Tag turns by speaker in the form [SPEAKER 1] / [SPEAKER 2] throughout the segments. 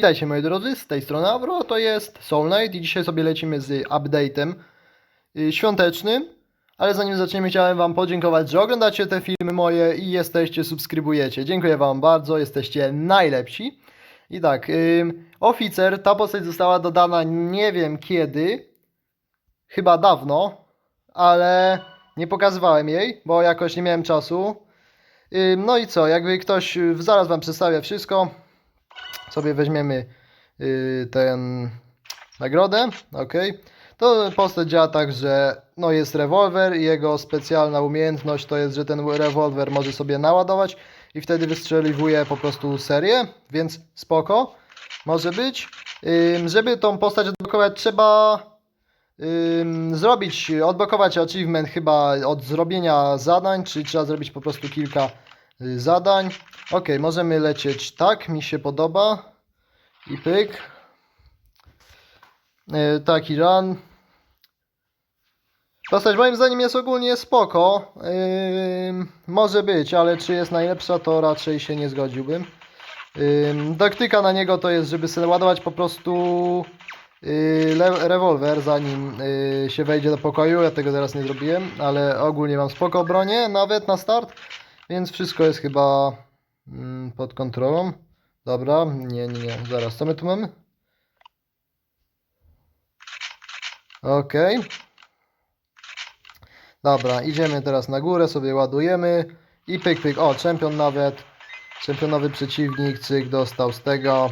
[SPEAKER 1] Witajcie moi drodzy, z tej strony Avro, to jest Soul Knight i dzisiaj sobie lecimy z update'em y, świątecznym, ale zanim zaczniemy chciałem wam podziękować, że oglądacie te filmy moje i jesteście, subskrybujecie. Dziękuję wam bardzo, jesteście najlepsi. I tak, ym, oficer, ta postać została dodana nie wiem kiedy, chyba dawno, ale nie pokazywałem jej, bo jakoś nie miałem czasu. Ym, no i co, jakby ktoś, y, zaraz wam przedstawię wszystko sobie weźmiemy y, ten nagrodę, ok. To postać działa tak, że no jest rewolwer i jego specjalna umiejętność to jest, że ten rewolwer może sobie naładować i wtedy wystrzeliwuje po prostu serię, więc spoko, może być. Ym, żeby tą postać odblokować trzeba ym, zrobić, odblokować achievement chyba od zrobienia zadań, czyli trzeba zrobić po prostu kilka zadań. Ok, możemy lecieć tak, mi się podoba. I pyk. Y, taki run. Postać moim zdaniem jest ogólnie spoko. Ym, może być, ale czy jest najlepsza, to raczej się nie zgodziłbym. Ym, taktyka na niego to jest, żeby sobie ładować po prostu yy, rewolwer zanim yy, się wejdzie do pokoju. Ja tego teraz nie zrobiłem, ale ogólnie mam spoko bronię, nawet na start, więc wszystko jest chyba mm, pod kontrolą. Dobra, nie, nie, nie, zaraz, co my tu mamy? Okej. Dobra, idziemy teraz na górę, sobie ładujemy i pyk, pyk, o, czempion nawet, czempionowy przeciwnik, cyk, dostał z tego,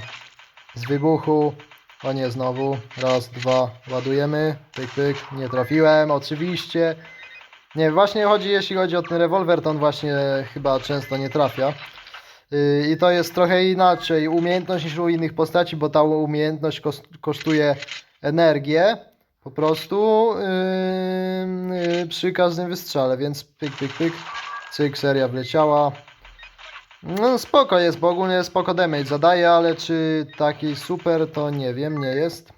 [SPEAKER 1] z wybuchu, o nie, znowu, raz, dwa, ładujemy, pyk, pyk, nie trafiłem, oczywiście, nie, właśnie chodzi, jeśli chodzi o ten rewolwer, to on właśnie chyba często nie trafia, Yy, I to jest trochę inaczej umiejętność niż u innych postaci, bo ta umiejętność kos- kosztuje energię po prostu yy, yy, przy każdym wystrzale, więc pyk, pyk, pyk, cyk, seria wleciała. No spoko jest, bo ogólnie spoko damage zadaje, ale czy taki super to nie wiem, nie jest.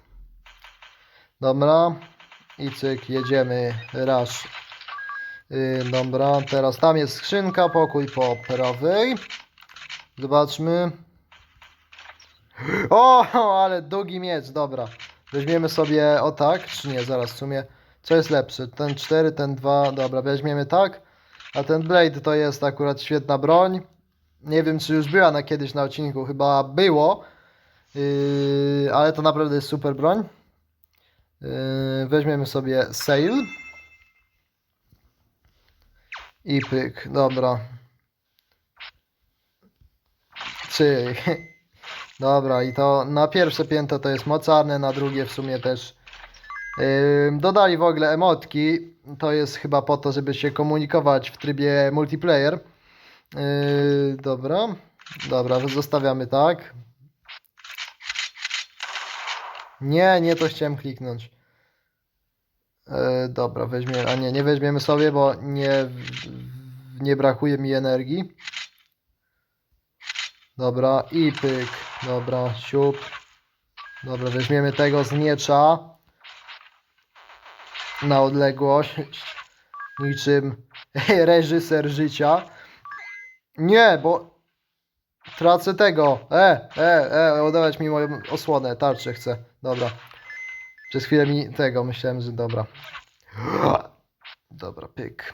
[SPEAKER 1] Dobra. I cyk, jedziemy, rush. Dobra, teraz tam jest skrzynka, pokój po prawej. Zobaczmy. O, ale długi miecz, dobra. Weźmiemy sobie o tak, czy nie, zaraz w sumie. Co jest lepsze? Ten 4, ten 2, dobra, weźmiemy tak. A ten Blade to jest akurat świetna broń. Nie wiem, czy już była na kiedyś na odcinku, chyba było. Yy, ale to naprawdę jest super broń. Yy, weźmiemy sobie Sail. I pyk, dobra. Cyk. Dobra, i to na pierwsze piętro to jest mocarne, na drugie w sumie też. Ym, dodali w ogóle emotki. To jest chyba po to, żeby się komunikować w trybie multiplayer. Yy, dobra. Dobra, zostawiamy tak. Nie, nie to chciałem kliknąć. Yy, dobra, weźmiemy. A nie, nie weźmiemy sobie, bo nie, nie brakuje mi energii. Dobra, i pyk. Dobra, siup. Dobra, weźmiemy tego z miecza. Na odległość. Niczym reżyser życia. Nie, bo tracę tego. E, e, e, oddawać mi moją osłonę, tarczę chcę. Dobra. Przez chwilę mi tego, myślałem, że dobra. Dobra, pyk.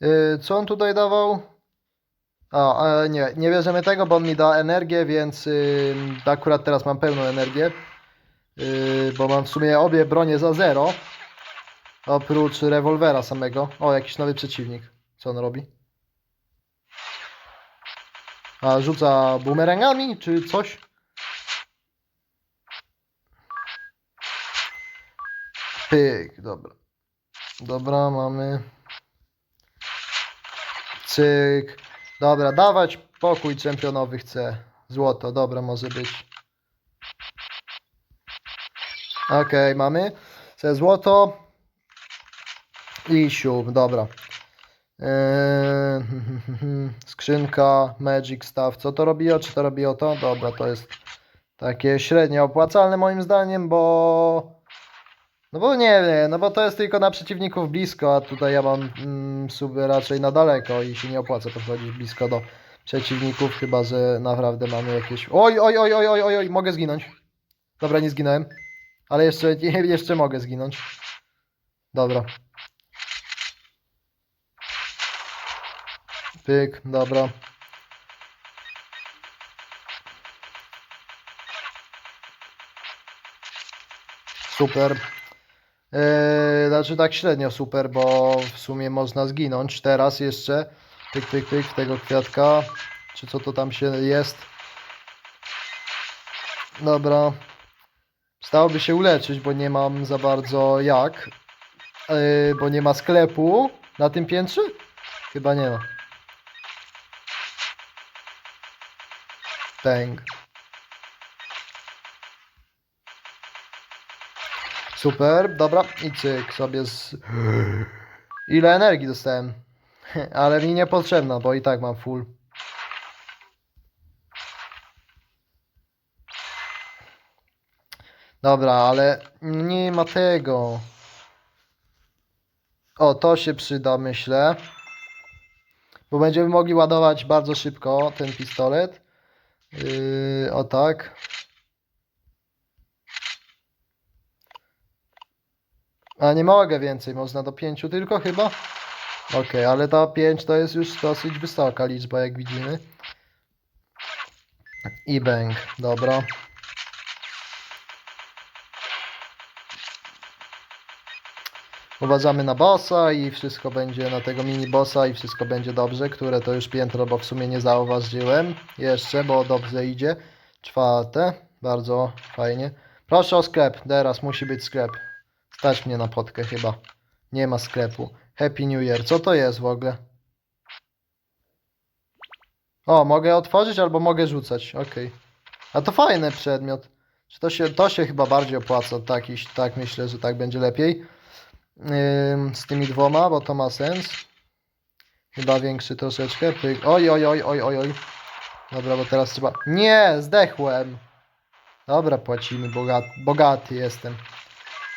[SPEAKER 1] Yy, co on tutaj dawał? A, e, nie, nie bierzemy tego, bo on mi da energię, więc yy, akurat teraz mam pełną energię. Yy, bo mam w sumie obie bronie za zero. Oprócz rewolwera samego. O, jakiś nowy przeciwnik. Co on robi? A, rzuca bumerangami, czy coś? Pyk, dobra. Dobra, mamy. Cyk. Dobra, dawać pokój czempionowy chcę. Złoto, dobra, może być. Okej, mamy. Chcę złoto. I siup, dobra. Eee, skrzynka, magic stuff. Co to robi o? Czy to robi o to? Dobra, to jest takie średnio opłacalne moim zdaniem, bo No bo nie wiem, no bo to jest tylko na przeciwników blisko, a tutaj ja mam mm, suby raczej na daleko i się nie opłaca podchodzić blisko do przeciwników, chyba że naprawdę mamy jakieś... Oj, oj, oj, oj, oj, oj, mogę zginąć. Dobra, nie zginąłem. Ale jeszcze, jeszcze mogę zginąć. Dobra. Pyk, dobra. Super. Eee, znaczy tak średnio super, bo w sumie można zginąć. Teraz jeszcze pyk, pyk, pyk w tego kwiatka. Czy co to tam się jest? Dobra. Stałoby się uleczyć, bo nie mam za bardzo jak. Eee, bo nie ma sklepu na tym piętrze? Chyba nie ma. Bang. Super, dobra. I cyk sobie z... Ile energii dostałem? Ale mi niepotrzebna, bo i tak mam full. Dobra, ale nie ma tego. O, to się przyda, myślę. Bo będziemy mogli ładować bardzo szybko ten pistolet. Yy, o tak. A nie mogę więcej, można do 5 tylko chyba? Okej, ale ta 5 to jest już dosyć wysoka liczba, jak widzimy. I bang, dobra. Uważamy na bossa i wszystko będzie na tego mini bossa i wszystko będzie dobrze, które to już piętro, bo w sumie nie zauważyłem jeszcze, bo dobrze idzie. Czwarte, bardzo fajnie. Proszę o sklep, teraz musi być sklep. Stać mnie na potkę chyba. Nie ma sklepu. Happy New Year. Co to jest w ogóle? O, mogę otworzyć albo mogę rzucać. Okej. A to fajny przedmiot. To się, to się chyba bardziej opłaca. Tak, iść, tak myślę, że tak będzie lepiej. Z tymi dwoma, bo to ma sens. Chyba większy troszeczkę. Pyk. Oj, oj, oj, oj, oj, oj. Dobra, bo teraz trzeba... Nie, zdechłem. Dobra, płacimy. Bogat, bogaty jestem.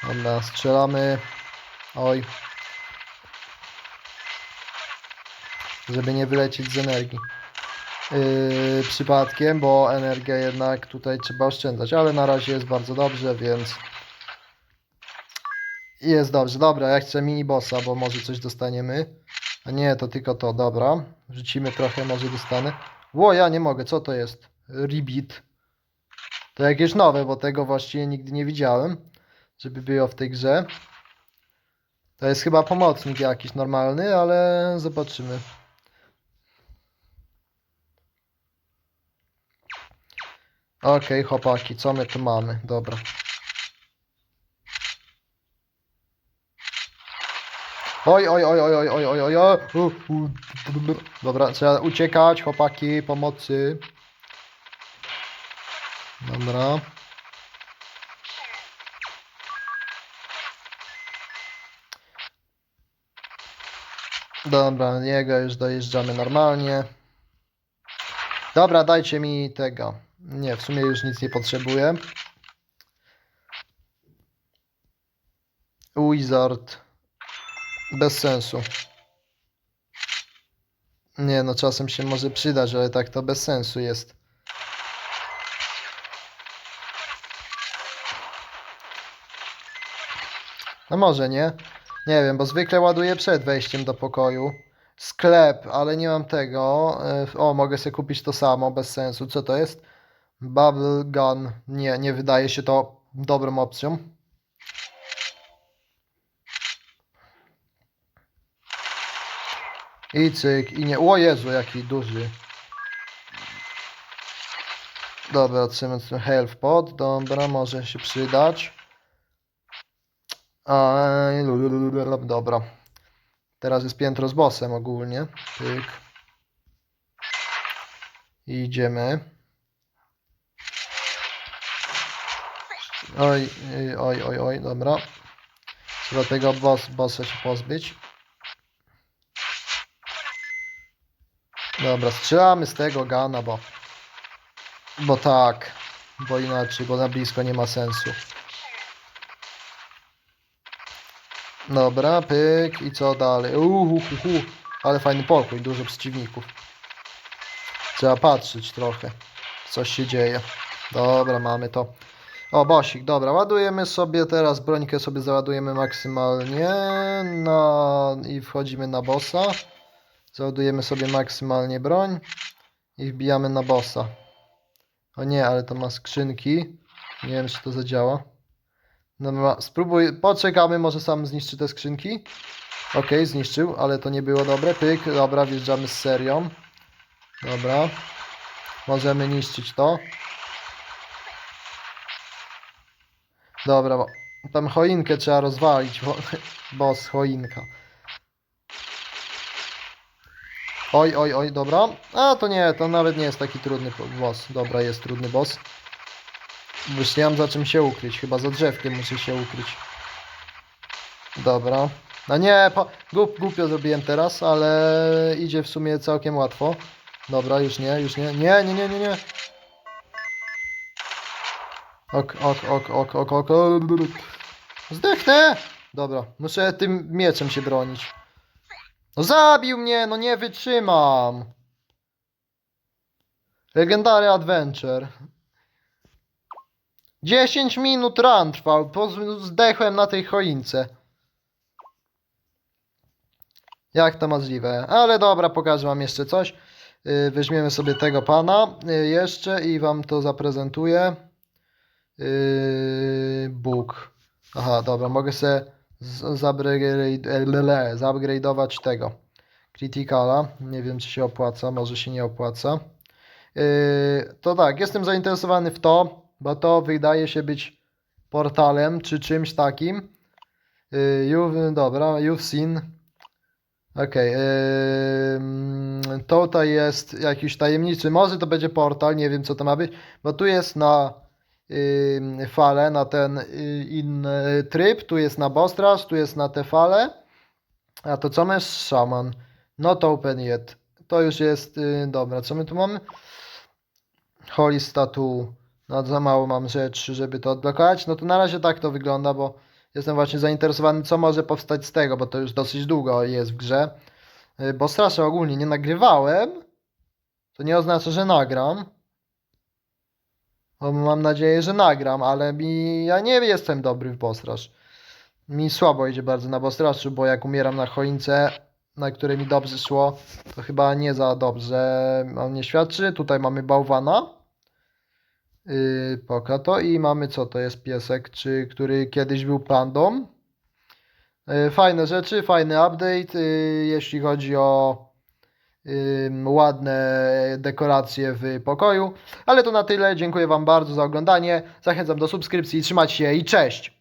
[SPEAKER 1] Dobra, strzelamy. Oj. Żeby nie wylecieć z energii. Yy, przypadkiem, bo energię jednak tutaj trzeba oszczędzać, ale na razie jest bardzo dobrze, więc jest dobrze. Dobra, ja chcę mini bossa, bo może coś dostaniemy. A nie, to tylko to, dobra. Rzucimy trochę, może dostanę. Ło, ja nie mogę, co to jest? Rebit. To jakieś nowe, bo tego właściwie nigdy nie widziałem żeby było w tej grze. To jest chyba pomocnik jakiś normalny, ale zobaczymy. Okej, chłopaki, co my tu mamy? Dobra. Oj, oj, oj, oj, oj, oj, oj, oj, Dobra, trzeba uciekać, chłopaki, pomocy. Dobra. Dobra, niego już dojeżdżamy normalnie. Dobra, dajcie mi tego. Nie, w sumie już nic nie potrzebuję. Wizard. Bez sensu. Nie, no czasem się może przydać, ale tak to bez sensu jest. No może nie. Nie wiem, bo zwykle ładuję przed wejściem do pokoju. Sklep, ale nie mam tego. E, O, mogę sobie kupić to samo, bez sensu. Co to jest? Bubble Gun. Nie, nie wydaje się to dobrą opcją. I cyk, i nie. O Jezu, jaki duży. Dobra, trzymam ten health pod. Dobra, może się przydać. A, dobra. Teraz jest piętro z bossem ogólnie. Pyk. Idziemy. Oj, oj, oj, oj, dobra. Trzeba tego boss, bossa się pozbyć. Dobra, strzelamy z tego gana, bo... Bo tak. Bo inaczej, bo na blisko nie ma sensu. Dobra, pyk i co dalej? Uhuhuhu. Ale fajny pokój, dużo przeciwników. Trzeba patrzeć trochę. Coś się dzieje. Dobra, mamy to. O, bosik, dobra, ładujemy sobie teraz, brońkę sobie załadujemy maksymalnie no i wchodzimy na bossa. Załadujemy sobie maksymalnie broń i wbijamy na bossa. O nie, ale to ma skrzynki. Nie wiem, czy to zadziała. Dobra, spróbuj, poczekamy, może sam zniszczy te skrzynki. Okej, zniszczył, ale to nie było dobre. Pyk, dobra, wjeżdżamy z serią. Dobra. Możemy niszczyć to. Dobra, bo tam choinkę trzeba rozwalić. Bo, boss, choinka. Oj, oj, oj, dobra. A, to nie, to nawet nie jest taki trudny boss. Dobra, jest trudny boss. Już za czym się ukryć. Chyba za drzewkiem muszę się ukryć. Dobra. No nie, po, głup, głupio zrobiłem teraz, ale idzie w sumie całkiem łatwo. Dobra, już nie, już nie. Nie, nie, nie, nie, nie. Ok, ok, ok, ok, ok, ok. Zdechnę! Dobra, muszę tym mieczem się bronić. No zabił mnie, no nie wytrzymam. Legendary Adventure. 10 minut run trwał, zdechłem na tej choince. Jak to możliwe? Ale dobra, pokażę wam jeszcze coś. Yy, weźmiemy sobie tego pana yy, jeszcze i wam to zaprezentuję. Yy, Bóg. Aha, dobra, mogę sobie zupgrade'ować tego. Criticala. Nie wiem, czy się opłaca, może się nie opłaca. Yy, to tak, jestem zainteresowany w to, bo to wydaje się być portalem czy czymś takim. You've, dobra, you've seen. Okej, yy, tutaj jest jakiś tajemniczy, może to będzie portal, nie wiem co to ma być, bo tu jest na falę, na ten yy, inny tryb, tu jest na Bostrasz, tu jest na te fale, a to co masz? Shaman. Not open yet. To już jest, yy, dobra, co my tu mamy? Holy Statue. No za mało mam rzeczy, żeby to odblokować. No to na razie tak to wygląda, bo jestem właśnie zainteresowany, co może powstać z tego, bo to już dosyć długo jest w grze. Yy, Bo strasznie ogólnie nie nagrywałem. To nie oznacza, że nagram. Bo mam nadzieję, że nagram, ale mi, ja nie jestem dobry w Bostrasz. Mi słabo idzie bardzo na Bostraszu, bo jak umieram na choince, na której mi dobrze szło, to chyba nie za dobrze on nie świadczy. Tutaj mamy bałwana. Yy, poka to i mamy co to jest piesek, czy, który kiedyś był pandą. Yy, fajne rzeczy, fajny update, yy, jeśli chodzi o ładne dekoracje w pokoju. Ale to na tyle. Dziękuję Wam bardzo za oglądanie. Zachęcam do subskrypcji. Trzymajcie się i cześć!